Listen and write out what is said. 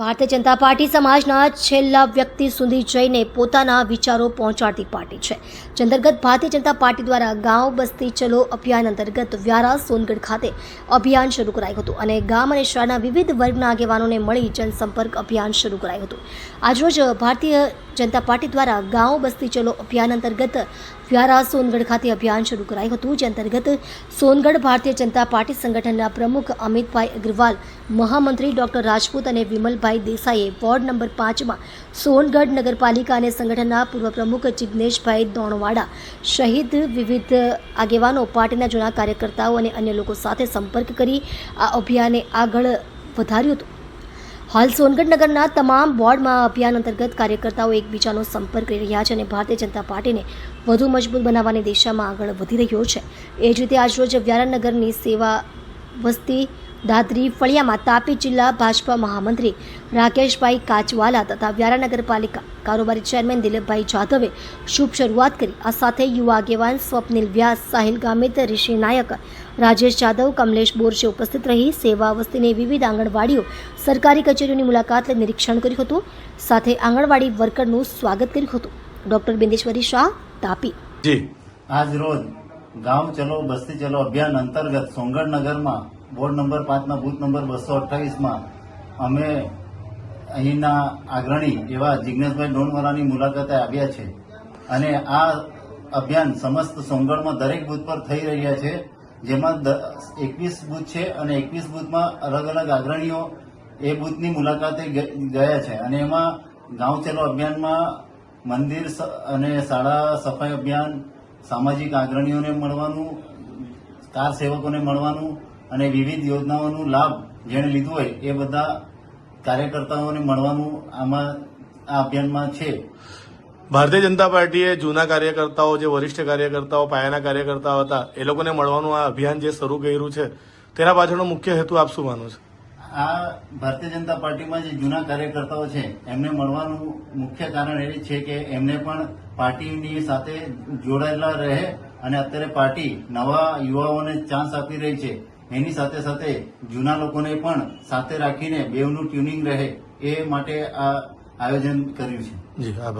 Bharatiya Janata party સમાજના છેલ્લા વ્યક્તિ સુધી જઈને પોતાના વિચારો પહોંચાડતી પાર્ટી છે. જે ભારતીય જનતા પાર્ટી દ્વારા ગાંવ બસ્તી ચલો અભિયાન અંતર્ગત વ્યારા સોનગઢ ખાતે અભિયાન શરૂ કરાયું હતું અને ગામ અને શહેરના વિવિધ વર્ગના આગેવાનોને મળી જનસંપર્ક અભિયાન શરૂ કરાયું હતું. આજરોજ ભારતીય જનતા પાર્ટી દ્વારા ગાંવ બસ્તી ચલો અભિયાન અંતર્ગત વ્યારા સોનગઢ ખાતે અભિયાન શરૂ કરાયું હતું, જે અંતર્ગત સોનગઢ ભારતીય જનતા પાર્ટી સંગઠનના પ્રમુખ અમિતભાઈ અગ્રવાલ, મહામંત્રી ડોક્ટર રાજપૂત અને વિમલભાઈ દેસાઈએ વોર્ડ નંબર પાંચમાં સોનગઢ નગરપાલિકા અને સંગઠનના પૂર્વ પ્રમુખ જિગ્નેશભાઈ દોણવાડા સહિત વિવિધ આગેવાનો, પાર્ટીના જૂના કાર્યકર્તાઓ અને અન્ય લોકો સાથે સંપર્ક કરી આ અભિયાને આગળ વધાર્યું હતું. હાલ સોનગઢ નગરના તમામ વોર્ડમાં અભિયાન અંતર્ગત કાર્યકર્તાઓ એકબીજાનો સંપર્ક કરી રહ્યા છે અને ભારતીય જનતા પાર્ટીને વધુ મજબૂત બનાવવાની દિશામાં આગળ વધી રહ્યો છે. એ જ રીતે આજરોજ વ્યારાનગરની સેવા વસ્તી દાદરી ફળિયામાં તાપી જિલ્લા ભાજપા મહામંત્રી રાકેશભાઈ કાચવાલા તથા વ્યારા નગરપાલિકા કારોબારી ચેરમેન દિલીપભાઈ જાધવે શુભ શરૂઆત કરી. આ સાથે યુવા આગેવાન સ્વપ્નિલ વ્યાસ, સાહિલ ગામિત, ઋષિ નાયક, રાજેશ જાદવ કમલેશ બોરશે ઉપસ્થિત રહી સેવા વસ્તીની વિવિધ આંગણવાડીઓ સરકારી કચેરીઓની મુલાકાત લઈ નિરીક્ષણ કર્યું હતું. સાથે આંગણવાડી વર્કરનું સ્વાગત કર્યું હતું. ડોક્ટર બિંદેશ્વરી શાહ, તાપી. આજ રોજ ગામ ચલો, બસ્તી ચલો અભિયાન અંતર્ગત સોંગઢ નગરમાં વોર્ડ નંબર પાંચના બૂથ નંબર બસો અઠ્ઠાવીસમાં અમે અહીંના અગ્રણી એવા જિજ્ઞેશભાઈ ડોણવાલાની મુલાકાતે આવ્યા છે. અને આ અભિયાન સમસ્ત સોંગળમાં દરેક બૂથ પર થઈ રહ્યા છે. જેમાં એકવીસ બૂથ છે અને એકવીસ બૂથમાં અલગ અલગ અગ્રણીઓ એ બૂથની મુલાકાતે ગયા છે. અને એમાં ગાંવ ચલો અભિયાનમાં મંદિર અને શાળા સફાઈ અભિયાન, સામાજિક અગ્રણીઓને મળવાનું, કાર સેવકોને મળવાનું અને વિવિધ યોજનાઓનો લાભ જેણે લીધો હોય એ બધા કાર્યકર્તાઓને મળવાનું આમાં આ અભિયાનમાં છે. ભારતીય જનતા પાર્ટીએ જૂના કાર્યકર્તાઓ જે વરિષ્ઠ કાર્યકર્તાઓ પાયાના કાર્યકર્તાઓ હતા એ લોકોને મળવાનું આ અભિયાન જે શરૂ કર્યું છે તેના પાછળનો મુખ્ય હેતુ આપ શું માનો છો? આ ભારતીય જનતા પાર્ટીમાં જે જૂના કાર્યકર્તાઓ છે એમને મળવાનું મુખ્ય કારણ એ છે કે એમને પણ પાર્ટીની સાથે જોડાયેલા રહે અને અત્યારે પાર્ટી નવા યુવાઓને ચાન્સ આપી રહી છે. એની સાથે સાથે જૂના લોકોને પણ સાથે રાખીને બેવનું ટ્યુનિંગ રહે એ માટે આ આયોજન કર્યું છે. જી, આભાર.